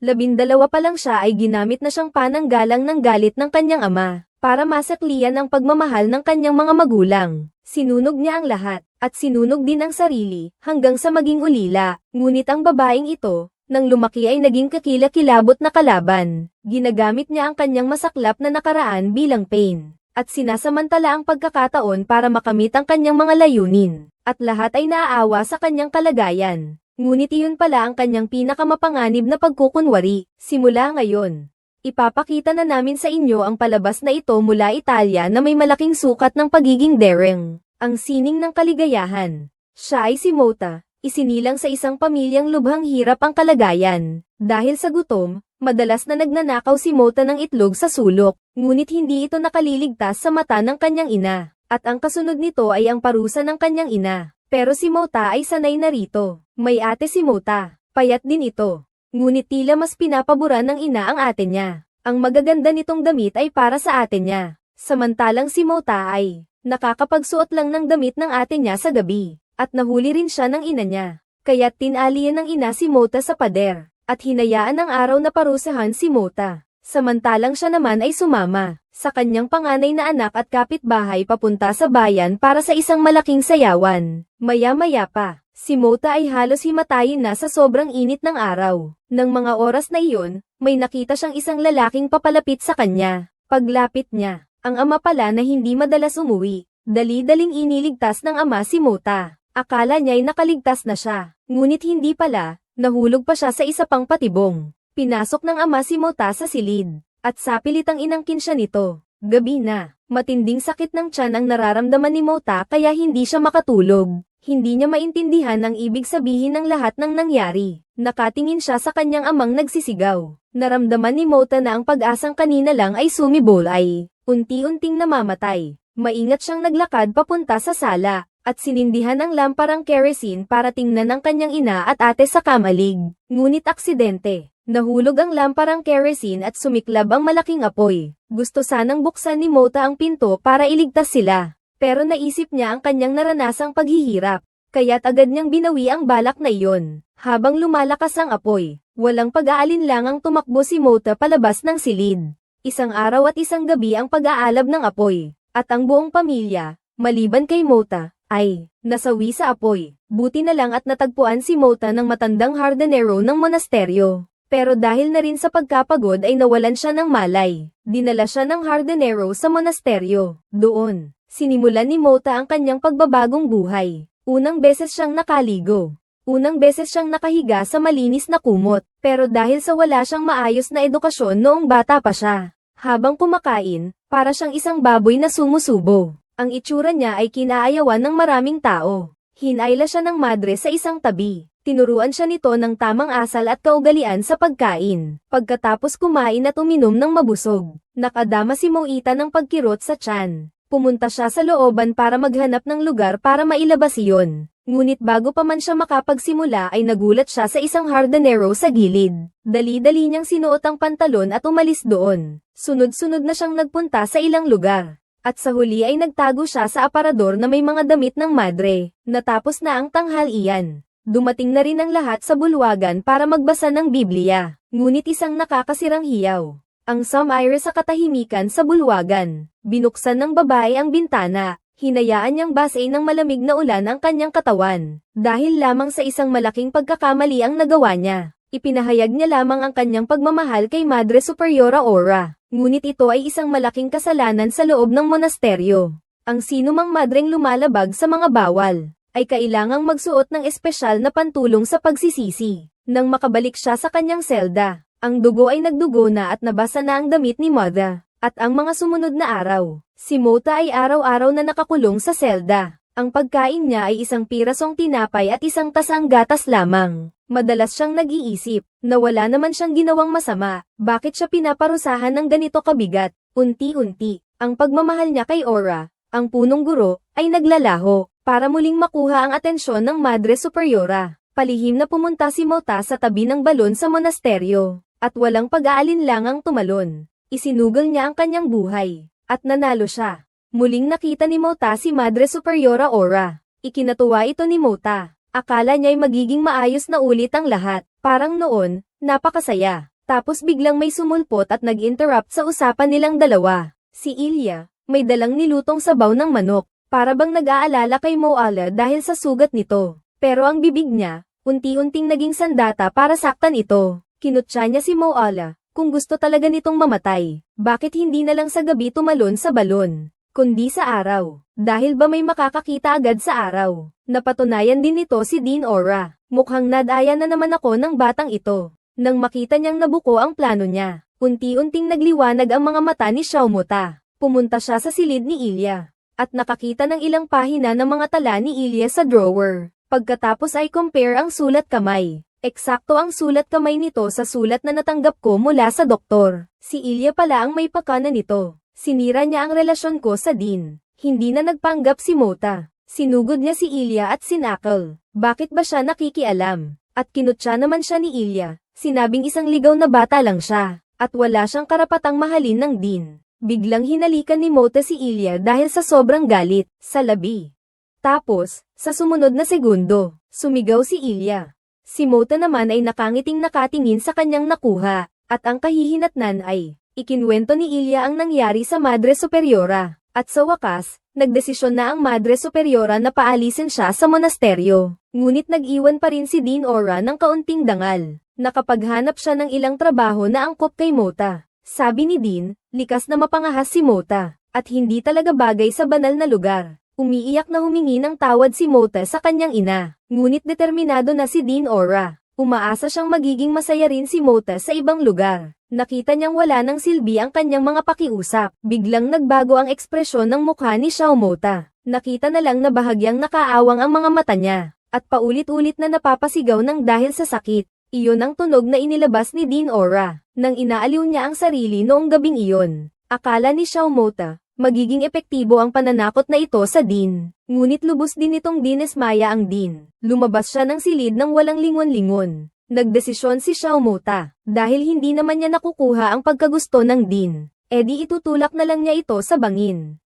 Labindalawa pa lang siya ay ginamit na siyang pananggalang ng galit ng kanyang ama, para masaklian ang pagmamahal ng kanyang mga magulang. Sinunog niya ang lahat, at sinunog din ang sarili, hanggang sa maging ulila. Ngunit ang babaeng ito, nang lumaki ay naging kakila-kilabot na kalaban. Ginagamit niya ang kanyang masaklap na nakaraan bilang pain, at sinasamantala ang pagkakataon para makamit ang kanyang mga layunin, at lahat ay naaawa sa kanyang kalagayan. Ngunit iyon pala ang kanyang pinakamapanganib na pagkukunwari, simula ngayon. Ipapakita na namin sa inyo ang palabas na ito mula Italia na may malaking sukat ng pagiging daring, ang sining ng kaligayahan. Siya ay si Mota, isinilang sa isang pamilyang lubhang hirap ang kalagayan. Dahil sa gutom, madalas na nagnanakaw si Mota ng itlog sa sulok, ngunit hindi ito nakaliligtas sa mata ng kanyang ina. At ang kasunod nito ay ang parusa ng kanyang ina. Pero si Mota ay sanay na rito. May ate si Mota, payat din ito. Ngunit tila mas pinapaboran ng ina ang ate niya. Ang magaganda nitong damit ay para sa ate niya. Samantalang si Mota ay nakakapagsuot lang ng damit ng ate niya sa gabi. At nahuli rin siya ng ina niya. Kaya't tinalian ng ina si Mota sa pader. At hinayaan ng araw na parusahan si Mota. Samantalang siya naman ay sumama sa kanyang panganay na anak at kapitbahay papunta sa bayan para sa isang malaking sayawan. Maya-maya pa, si Mota ay halos himatayin na sa sobrang init ng araw. Nang mga oras na iyon, may nakita siyang isang lalaking papalapit sa kanya. Paglapit niya, ang ama pala na hindi madalas umuwi. Dali-daling iniligtas ng ama si Mota. Akala niya'y nakaligtas na siya, ngunit hindi pala, nahulog pa siya sa isa pang patibong. Pinasok ng ama si Mota sa silid, at sapilitang inangkin siya nito. Gabi na, matinding sakit ng tiyan ang nararamdaman ni Mota kaya hindi siya makatulog. Hindi niya maintindihan ang ibig sabihin ng lahat ng nangyari. Nakatingin siya sa kanyang amang nagsisigaw. Naramdaman ni Mota na ang pag-asang kanina lang ay sumibol ay unti-unting namamatay. Maingat siyang naglakad papunta sa sala, at sinindihan ang lamparang kerosene para tingnan ang kanyang ina at ate sa kamalig. Ngunit aksidente, nahulog ang lamparang kerosene at sumiklab ang malaking apoy. Gusto sanang buksan ni Mota ang pinto para iligtas sila, pero naisip niya ang kanyang naranasang paghihirap. Kaya't agad niyang binawi ang balak na iyon. Habang lumalakas ang apoy, walang pag-aalinlangang tumakbo si Mota palabas ng silid. Isang araw at isang gabi ang pag-aalab ng apoy, at ang buong pamilya, maliban kay Mota, ay nasawi sa apoy. Buti na lang at natagpuan si Mota ng matandang hardenero ng monasteryo. Pero dahil na rin sa pagkapagod ay nawalan siya ng malay. Dinala siya ng hardenero sa monasteryo. Doon, sinimulan ni Mota ang kanyang pagbabagong buhay. Unang beses siyang nakaligo. Unang beses siyang nakahiga sa malinis na kumot, pero dahil sa wala siyang maayos na edukasyon noong bata pa siya. Habang kumakain, para siyang isang baboy na sumusubo. Ang itsura niya ay kinaayawan ng maraming tao. Hinayla siya ng madre sa isang tabi. Tinuruan siya nito ng tamang asal at kaugalian sa pagkain. Pagkatapos kumain at uminom ng mabusog, nakadama si Moita ng pagkirot sa tiyan. Pumunta siya sa looban para maghanap ng lugar para mailabas iyon. Ngunit bago pa man siya makapagsimula ay nagulat siya sa isang hardenero sa gilid. Dali-dali niyang sinuot ang pantalon at umalis doon. Sunod-sunod na siyang nagpunta sa ilang lugar. At sa huli ay nagtago siya sa aparador na may mga damit ng madre. Natapos na ang tanghalian. Dumating na rin ang lahat sa bulwagan para magbasa ng Biblia. Ngunit isang nakakasirang hiyaw. Ang sumayre sa katahimikan sa bulwagan. Binuksan ng babae ang bintana. Hinayaan niyang basain ng malamig na ulan ang kanyang katawan. Dahil lamang sa isang malaking pagkakamali ang nagawa niya. Ipinahayag niya lamang ang kanyang pagmamahal kay Madre Superiora Ora. Ngunit ito ay isang malaking kasalanan sa loob ng monasteryo. Ang sinumang madreng lumalabag sa mga bawal, ay kailangang magsuot ng espesyal na pantulong sa pagsisisi. Nang makabalik siya sa kanyang selda, ang dugo ay nagdugo na at nabasa na ang damit ni Mother. At ang mga sumunod na araw, si Mota ay araw-araw na nakakulong sa selda. Ang pagkain niya ay isang pirasong tinapay at isang tasang gatas lamang. Madalas siyang nag-iisip, na wala naman siyang ginawang masama, bakit siya pinaparusahan ng ganito kabigat? Unti-unti, ang pagmamahal niya kay Aura, ang punong guro, ay naglalaho, para muling makuha ang atensyon ng Madre Superiora. Palihim na pumunta si Mota sa tabi ng balon sa monasteryo, at walang pag-aalinlangang tumalon. Isinugal niya ang kanyang buhay, at nanalo siya. Muling nakita ni Mota si Madre Superiora Ora. Ikinatuwa ito ni Mota. Akala niya'y magiging maayos na ulit ang lahat. Parang noon, Napakasaya. Tapos biglang may sumulpot at nag-interrupt sa usapan nilang dalawa. Si Ilya, may dalang nilutong sabaw ng manok, para bang nag-aalala kay Moala dahil sa sugat nito. Pero ang bibig niya, unti-unting naging sandata para saktan ito. Kinutsa niya si Moala, kung gusto talaga nitong mamatay, bakit hindi na lang sa gabi tumalon sa balon, kundi sa araw. Dahil ba may makakakita agad sa araw? Napatunayan din nito si Dean Ora. Mukhang nadaya na naman ako ng batang ito. Nang makita niyang nabuko ang plano niya, unti-unting nagliwanag ang mga mata ni Xiaomota. Pumunta siya sa silid ni Ilya, at nakakita ng ilang pahina ng mga tala ni Ilya sa drawer. Pagkatapos ay compare ang sulat kamay. Eksakto ang sulat kamay nito sa sulat na natanggap ko mula sa doktor. Si Ilya pala ang may pakana nito. Sinira niya ang relasyon ko sa Dean. Hindi na nagpanggap si Mota. Sinugod niya si Ilya at sinakal. Bakit ba siya nakikialam? At kinutsa naman siya ni Ilya. Sinabing isang ligaw na bata lang siya. At wala siyang karapatang mahalin ng Dean. Biglang hinalikan ni Mota si Ilya dahil sa sobrang galit, sa labi. Tapos, sa sumunod na segundo, sumigaw si Ilya. Si Mota naman ay nakangiting nakatingin sa kanyang nakuha, at ang kahihinatnan ay, ikinwento ni Ilya ang nangyari sa Madre Superiora. At sa wakas, nagdesisyon na ang Madre Superiora na paalisin siya sa monasteryo. Ngunit nag-iwan pa rin si Dean Ora ng kaunting dangal. Nakapaghanap siya ng ilang trabaho na angkop kay Mota. Sabi ni Dean, likas na mapangahas si Mota, at hindi talaga bagay sa banal na lugar. Umiiyak na humingi ng tawad si Mota sa kanyang ina, ngunit determinado na si Dean Ora. Umaasa siyang magiging masaya rin si Mota sa ibang lugar. Nakita niyang wala ng silbi ang kanyang mga pakiusap. Biglang nagbago ang ekspresyon ng mukha ni Xiao Mota. Nakita na lang na bahagyang nakaawang ang mga mata niya, at paulit-ulit na napapasigaw ng dahil sa sakit. Iyon ang tunog na inilabas ni Dean Ora, nang inaaliw niya ang sarili noong gabing iyon. Akala ni Xiao Mota, magiging epektibo ang pananakot na ito sa Dean. Ngunit lubos din itong dinesmaya ang Dean. Lumabas siya ng silid ng walang lingon-lingon. Nagdesisyon si Xiao Mota, dahil hindi naman niya nakukuha ang pagkagusto ng Dean. E di itutulak na lang niya ito sa bangin.